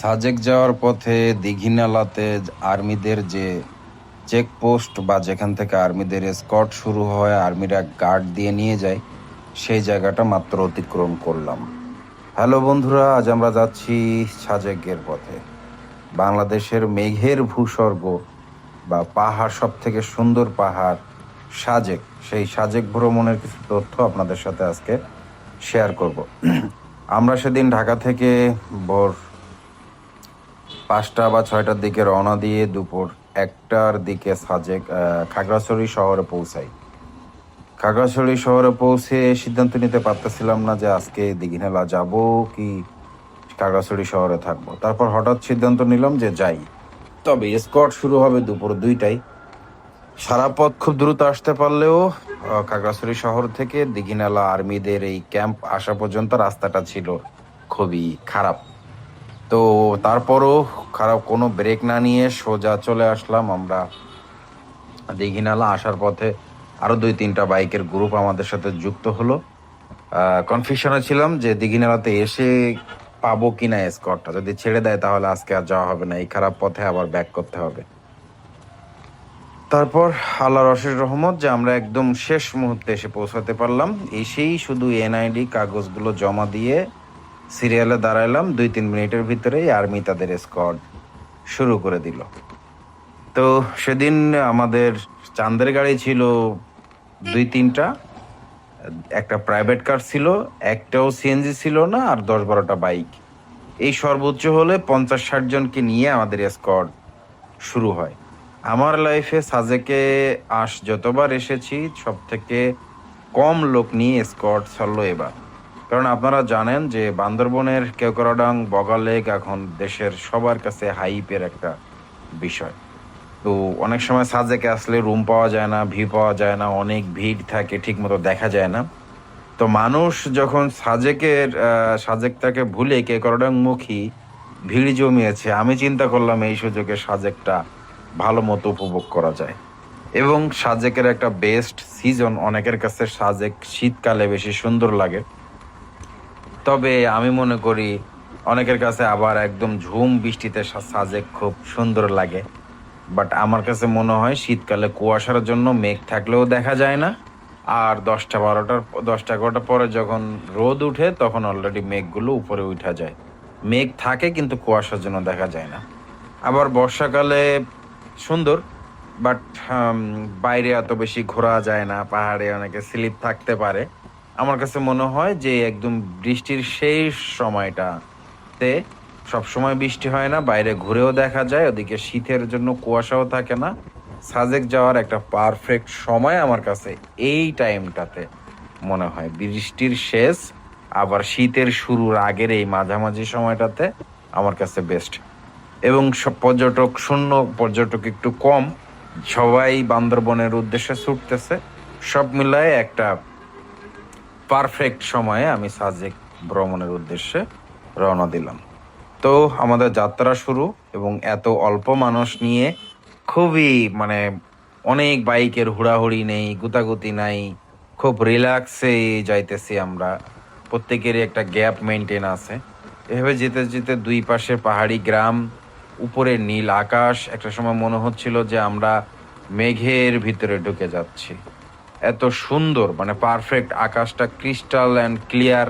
সাজেক যাওয়ার পথে দীঘিনালাতে আর্মিদের যে চেকপোস্ট বা যেখান থেকে আর্মিদের স্কট শুরু হয়, আর্মিরা গার্ড দিয়ে নিয়ে যায়, সেই জায়গাটা মাত্র অতিক্রম করলাম। হ্যালো বন্ধুরা, আজ আমরা যাচ্ছি সাজেকের পথে। বাংলাদেশের মেঘের ভূস্বর্গ বা পাহাড় সব থেকে সুন্দর পাহাড় সাজেক। সেই সাজেক ভ্রমণের কিছু তথ্য আপনাদের সাথে আজকে শেয়ার করব। আমরা সেদিন ঢাকা থেকে ভোর পাঁচটা বা ছয়টার দিকে রওনা দিয়ে দুপুর একটার দিকে সাজেক খাগড়াছড়ি শহরে পৌঁছাই। খাগড়াছড়ি শহরে পৌঁছে সিদ্ধান্ত নিতে পারতেছিলাম না যে আজকে দীঘিনালা যাব কি খাগড়াছড়ি শহরে থাকব। তারপর হঠাৎ সিদ্ধান্ত নিলাম যে যাই। তবে স্কট শুরু হবে দুপুর দুইটায়। সারা পথ খুব দ্রুত আসতে পারলেও খাগড়াছড়ি শহর থেকে দীঘিনালা আর্মিদের এই ক্যাম্প আসা পর্যন্ত রাস্তাটা ছিল খুবই খারাপ। তো তারপরও খারাপ কোনো ব্রেক না নিয়ে সোজা চলে আসলাম আমরা দীঘিনালা। আসার পথে আরও দুই তিনটা বাইকের গ্রুপ আমাদের সাথে যুক্ত হলো। কনফিউশনে ছিলাম যে দীঘিনালাতে এসে পাবো কিনা স্কটটা যদি ছেড়ে দেয় তাহলে আজকে আর যাওয়া হবে না। এই খারাপ পথে আবার ব্যাক করতে হবে। তারপর আল্লাহর অশেষ রহমত যে আমরা একদম শেষ মুহূর্তে এসে পৌঁছাতে পারলাম। এসেই শুধু এনআইডি কাগজগুলো জমা দিয়ে সিরিয়ালে দাঁড়াইলাম দুই তিন মিনিটের ভিতরেই আর্মি তাদের স্কোয়াড শুরু করে দিল। তো সেদিন আমাদের চাঁদের গাড়ি ছিল দুই তিনটা, একটা প্রাইভেট কার ছিল, একটাও সিএনজি ছিল না, আর দশ বারোটা বাইক এই সর্বোচ্চ হলে পঞ্চাশ ষাট জনকে নিয়ে আমাদের স্কোয়াড শুরু হয়। আমার লাইফে সাজেকে আস যতবার এসেছি সব থেকে কম লোক নিয়ে স্কট চলল এবার। কারণ আপনারা জানেন যে বান্দরবনের কেওকরাডাং, বগালেক এখন দেশের সবার কাছে হাইপের একটা বিষয়। তো অনেক সময় সাজেকে আসলে রুম পাওয়া যায় না, ভিউ পাওয়া যায় না, অনেক ভিড় থাকে ঠিক মতো দেখা যায় না। তো মানুষ যখন সাজেকের সাজেকটাকে ভুলে কেকরডাং মুখী ভিড় জমিয়েছে, আমি চিন্তা করলাম এই সুযোগে সাজেকটা ভালো মতো উপভোগ করা যায়। এবং সাজেকের একটা বেস্ট সিজন অনেকের কাছে সাজেক শীতকালে বেশি সুন্দর লাগে। তবে আমি মনে করি অনেকের কাছে আবার একদম ঝুম বৃষ্টিতে সা- সাজেক খুব সুন্দর লাগে। বাট আমার কাছে মনে হয় শীতকালে কুয়াশার জন্য মেঘ থাকলেও দেখা যায় না। আর দশটা বারোটার দশটা এগারোটার পরে যখন রোদ উঠে তখন অলরেডি মেঘগুলো উপরে উঠা যায়। মেঘ থাকে কিন্তু কুয়াশার জন্য দেখা যায় না। আবার বর্ষাকালে সুন্দর, বাট বাইরে এত বেশি ঘোরা যায় না, পাহাড়ে অনেকে স্লিপ থাকতে পারে। আমার কাছে মনে হয় যে একদম বৃষ্টির শেষ সময়টাতে সব সময় বৃষ্টি হয় না, বাইরে ঘুরেও দেখা যায়, ওদিকে শীতের জন্য কুয়াশাও থাকে না। সাজেক যাওয়ার একটা পারফেক্ট সময় আমার কাছে এই টাইমটাতে মনে হয়। বৃষ্টির শেষ, আবার শীতের শুরুর আগের এই মাঝামাঝি সময়টাতে আমার কাছে বেস্ট এবং পর্যটক, শূন্য পর্যটক একটু কম, সবাই বান্দরবনের উদ্দেশ্যে ছুটতেছে। সব মিলায়ে একটা পারফেক্ট সময়ে আমি সাজেক ভ্রমণের উদ্দেশ্যে রওনা দিলাম। তো আমাদের যাত্রা শুরু এবং এত অল্প মানুষ নিয়ে খুবই মানে অনেক বাইকের হুড়াহুড়ি নেই, গুতাগুতি নাই, খুব রিল্যাক্সে যাইতেছি আমরা। প্রত্যেকেরই একটা গ্যাপ মেনটেন আছে। এভাবে যেতে যেতে দুই পাশে পাহাড়ি গ্রাম, উপরে নীল আকাশ, একটা সময় মনে হচ্ছিল যে আমরা মেঘের ভিতরে ঢুকে যাচ্ছি। এত সুন্দর মানে পারফেক্ট আকাশটা ক্রিস্টাল অ্যান্ড ক্লিয়ার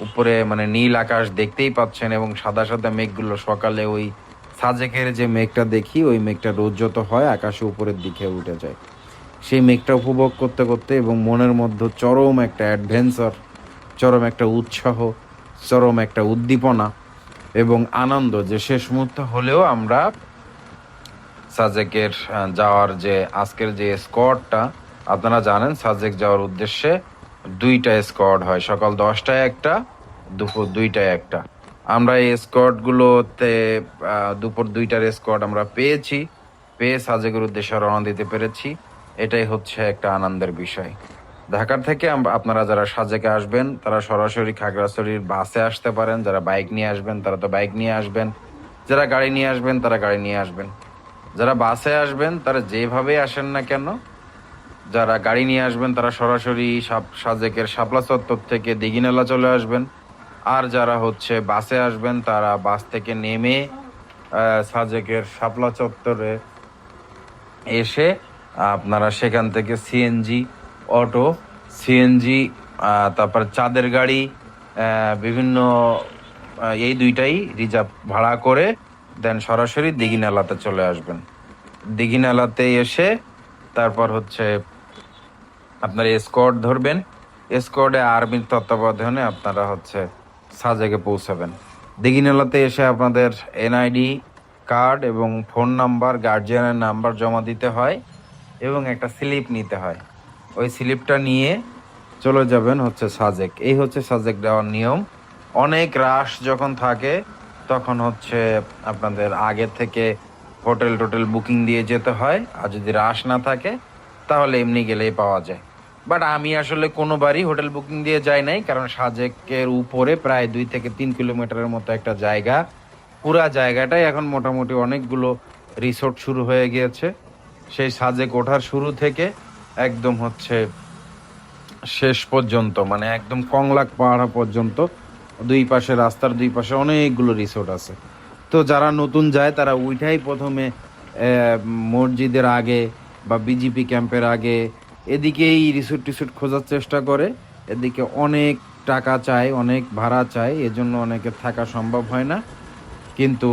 উপরে মানে নীল আকাশ দেখতেই পাচ্ছেন এবং সাদা সাদা মেঘগুলো। সকালে ওই সাজেকের যে মেঘটা দেখি, ওই মেঘটা রোজ যত হয়, আকাশে উপরের দিকে উঠে যায়। সেই মেঘটা উপভোগ করতে করতে এবং মনের মধ্যে চরম একটা অ্যাডভেঞ্চার চরম একটা উৎসাহ, চরম একটা উদ্দীপনা এবং আনন্দ যে শেষ মুহূর্তে হলেও আমরা সাজেকের যাওয়ার যে আজকের যে স্কোয়াডটা আপনারা জানেন, সাজেক যাওয়ার উদ্দেশ্যে দুইটা স্কোয়াড হয়। সকাল দশটায় একটা, দুপুর দুইটায় একটা। আমরা এই স্কোয়াডগুলোতে দুপুর দুইটার স্কোয়াড আমরা পেয়েছি। পেয়ে সাজেকের উদ্দেশ্যে রওনা দিতে পেরেছি। এটাই হচ্ছে একটা আনন্দের বিষয়। ঢাকার থেকে আপনারা যারা সাজেকে আসবেন, তারা সরাসরি খাগড়াছড়ির বাসে আসতে পারেন। যারা বাইক নিয়ে আসবেন, তারা তো বাইক নিয়ে আসবেন। যারা গাড়ি নিয়ে আসবেন, তারা গাড়ি নিয়ে আসবেন। যারা বাসে আসবেন, তারা যেভাবে আসেন না কেন যারা গাড়ি নিয়ে আসবেন, তারা সরাসরি সাজেকের শাপলা চত্বর থেকে দিঘিনালা চলে আসবেন। আর যারা হচ্ছে বাসে আসবেন, তারা বাস থেকে নেমে সাজেকের শাপলা চত্বরে এসে আপনারা সেখান থেকে সিএনজি, অটো, সিএনজি তারপর চাঁদের গাড়ি বিভিন্ন এই দুইটাই রিজার্ভ ভাড়া করে দেন সরাসরি দিঘিনালাতে চলে আসবেন। দিঘিনালাতে এসে তারপর হচ্ছে আপনার স্কোয়াড ধরবেন। স্কোয়াডে আর্মির তত্ত্বাবধানে আপনারা হচ্ছে সাজেকে পৌঁছাবেন। দিঘিনালাতে এসে আপনাদের এনআইডি কার্ড এবং ফোন নাম্বার গার্জিয়ানের নাম্বার জমা দিতে হয় এবং একটা স্লিপ নিতে হয়। ওই স্লিপটা নিয়ে চলে যাবেন হচ্ছে সাজেক। এই হচ্ছে সাজেক দেওয়ার নিয়ম। অনেক রাশ যখন থাকে, তখন হচ্ছে আপনাদের আগে থেকে হোটেল টোটেল বুকিং দিয়ে যেতে হয়। আর যদি রাশ না থাকে, তাহলে এমনি গেলেই পাওয়া যায়। বাট আমি আসলে কোনোবারই হোটেল বুকিং দিয়ে যাই নাই, কারণ সাজেকের উপরে প্রায় দুই থেকে তিন কিলোমিটারের মতো একটা জায়গা। পুরা জায়গাটাই এখন মোটামুটি অনেকগুলো রিসোর্ট শুরু হয়ে গিয়েছে। সেই সাজেক ওঠার শুরু থেকে একদম হচ্ছে শেষ পর্যন্ত মানে একদম কংলাক পাহাড়া পর্যন্ত দুই পাশে, রাস্তার দুই পাশে অনেকগুলো রিসোর্ট আছে। তো যারা নতুন যায়, তারা ওইটাই প্রথমে মসজিদের আগে বা বিজিপি ক্যাম্পের আগে এদিকেই রিসোর্ট টিসোর্ট খোঁজার চেষ্টা করে। এদিকে অনেক টাকা চায়, অনেক ভাড়া চায়, এজন্য অনেকে থাকা সম্ভব হয় না। কিন্তু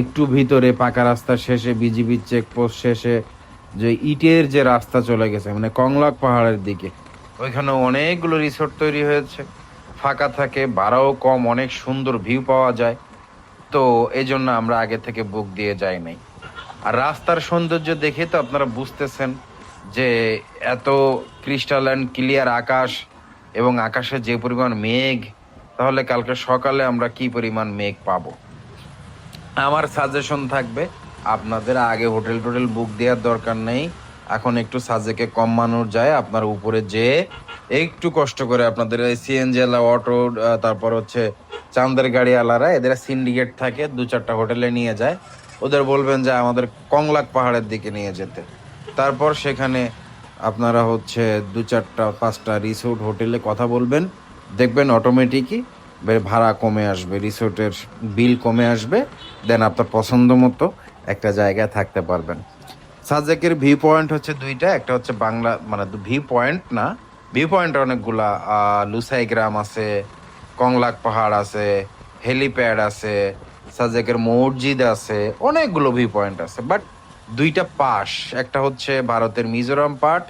একটু ভিতরে পাকা রাস্তা শেষে, বিজিবি চেকপোস্ট শেষে যে ইটের যে রাস্তা চলে গেছে মানে কংলাক পাহাড়ের দিকে ওইখানে অনেকগুলো রিসোর্ট তৈরি হয়েছে। ফাঁকা থাকে, ভাড়াও কম, অনেক সুন্দর ভিউ পাওয়া যায়। তো এই জন্য আমরা আগে থেকে বুক দিয়ে যাই নাই। আর রাস্তার সৌন্দর্য দেখে তো আপনারা বুঝতেছেন যে এত ক্রিস্টাল অ্যান্ড ক্লিয়ার আকাশ এবং আকাশে যে পরিমাণ মেঘ, তাহলে কালকে সকালে আমরা কি পরিমাণ মেঘ পাব? আমার সাজেশন থাকবে, আপনাদের আগে হোটেল টোটেল বুক দেওয়ার দরকার নেই। এখন একটু সাজেকে কম মানুষ যায়, আপনার উপরে যেয়ে একটু কষ্ট করে আপনাদের সিএনজি আলা অটো তারপর হচ্ছে চাঁদের গাড়ি আলারা এদের সিন্ডিকেট থাকে, দু চারটা হোটেলে নিয়ে যায়। ওদের বলবেন যে আমাদের কংলাক পাহাড়ের দিকে নিয়ে যেতে। তারপর সেখানে আপনারা হচ্ছে দু চারটা, পাঁচটা রিসোর্ট হোটেলে কথা বলবেন। দেখবেন অটোমেটিকই ভাড়া কমে আসবে রিসোর্টের বিল কমে আসবে দেন আপনার পছন্দ মতো একটা জায়গায় থাকতে পারবেন। সাজেকের ভিউ পয়েন্ট হচ্ছে দুইটা, একটা হচ্ছে বাংলা মানে ভিউ পয়েন্ট না ভিউ পয়েন্ট অনেকগুলা লুসাই গ্রাম আছে, কংলাক পাহাড় আছে, হেলিপ্যাড আছে, সাজেকের মসজিদ আছে, অনেকগুলো ভিউ পয়েন্ট আছে। বাট দুইটা পাশ, একটা হচ্ছে ভারতের মিজোরাম পার্ট,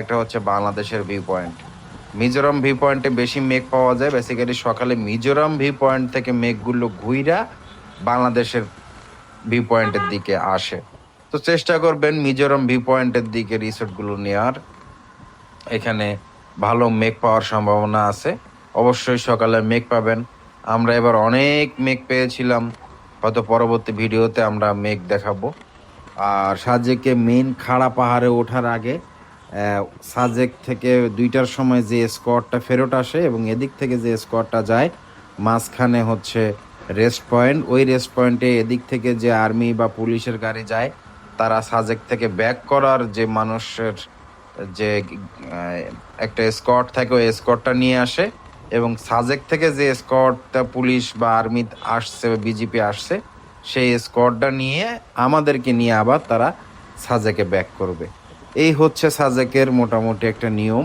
একটা হচ্ছে বাংলাদেশের ভিউ পয়েন্ট মিজোরাম ভিউ পয়েন্টে বেশি মেঘ পাওয়া যায় বেসিক্যালি সকালে মিজোরাম ভিউ পয়েন্ট থেকে মেঘগুলো ঘুইরা বাংলাদেশের ভিউ পয়েন্টের দিকে আসে। তো চেষ্টা করবেন মিজোরাম ভিউ পয়েন্টের দিকে রিসোর্টগুলো নেওয়ার এখানে ভালো মেঘ পাওয়ার সম্ভাবনা আছে। অবশ্যই সকালে মেঘ পাবেন। আমরা এবার অনেক মেঘ পেয়েছিলাম। হয়তো পরবর্তী ভিডিওতে আমরা মেঘ দেখাবো। আর সাজেকে মেন খাড়া পাহাড়ে ওঠার আগে সাজেক থেকে দুইটার সময় যে স্কোয়াডটা ফেরত আসে এবং এদিক থেকে যে স্কোয়াডটা যায়, মাঝখানে হচ্ছে রেস্ট পয়েন্ট ওই রেস্ট পয়েন্টে এদিক থেকে যে আর্মি বা পুলিশের গাড়ি যায়, তারা সাজেক থেকে ব্যাক করার যে মানুষের, যে একটা স্কট থাকে, ওই স্কটটা নিয়ে আসে এবং সাজেক থেকে যে স্কটটা পুলিশ বা আর্মি আসছে বিজেপি আসছে সেই স্কটটা নিয়ে আমাদেরকে নিয়ে আবার তারা সাজেকে ব্যাক করবে। এই হচ্ছে সাজেকের মোটামুটি একটা নিয়ম।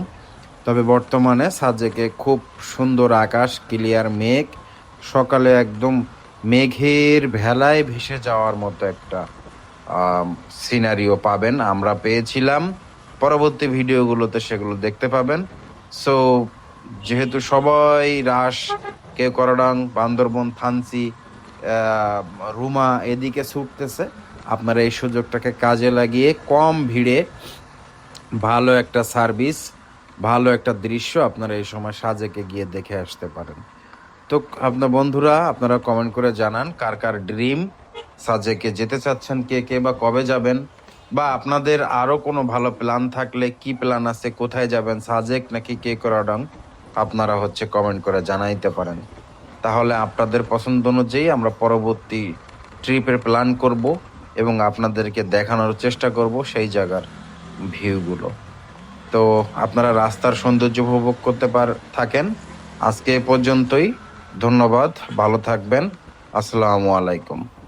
তবে বর্তমানে সাজেকে খুব সুন্দর আকাশ ক্লিয়ার মেঘ, সকালে একদম মেঘের ভেলায় ভেসে যাওয়ার মতো একটা সিনারিও পাবেন। আমরা পেয়েছিলাম। পরবর্তী ভিডিওগুলোতে সেগুলো দেখতে পাবেন। সো যেহেতু সবাই রাস কেউ করডাং, বান্দরবন থানসি রুমা এদিকে ছুটতেছে। আপনারা এই সুযোগটাকে কাজে লাগিয়ে কম ভিড়ে ভালো একটা সার্ভিস, ভালো একটা দৃশ্য আপনারা এই সময় সাজেকে গিয়ে দেখে আসতে পারেন। তো আপনার বন্ধুরা, আপনারা কমেন্ট করে জানান কার কার ড্রিম সাজেকে যেতে চাচ্ছেন, কে কে বা কবে যাবেন, বা আপনাদের আরও কোনো ভালো প্ল্যান থাকলে কি প্ল্যান আছে, কোথায় যাবেন, সাজেক নাকি কে করাডং, আপনারা হচ্ছে কমেন্ট করে জানাইতে পারেন। তাহলে আপনাদের পছন্দ অনুযায়ী আমরা পরবর্তী ট্রিপের প্ল্যান করব এবং আপনাদেরকে দেখানোর চেষ্টা করব সেই জায়গার ভিউগুলো। তো আপনারা রাস্তার সৌন্দর্য উপভোগ করতে পার, থাকেন। আজকে এ পর্যন্তই। ধন্যবাদ। ভালো থাকবেন। আসসালামু আলাইকুম।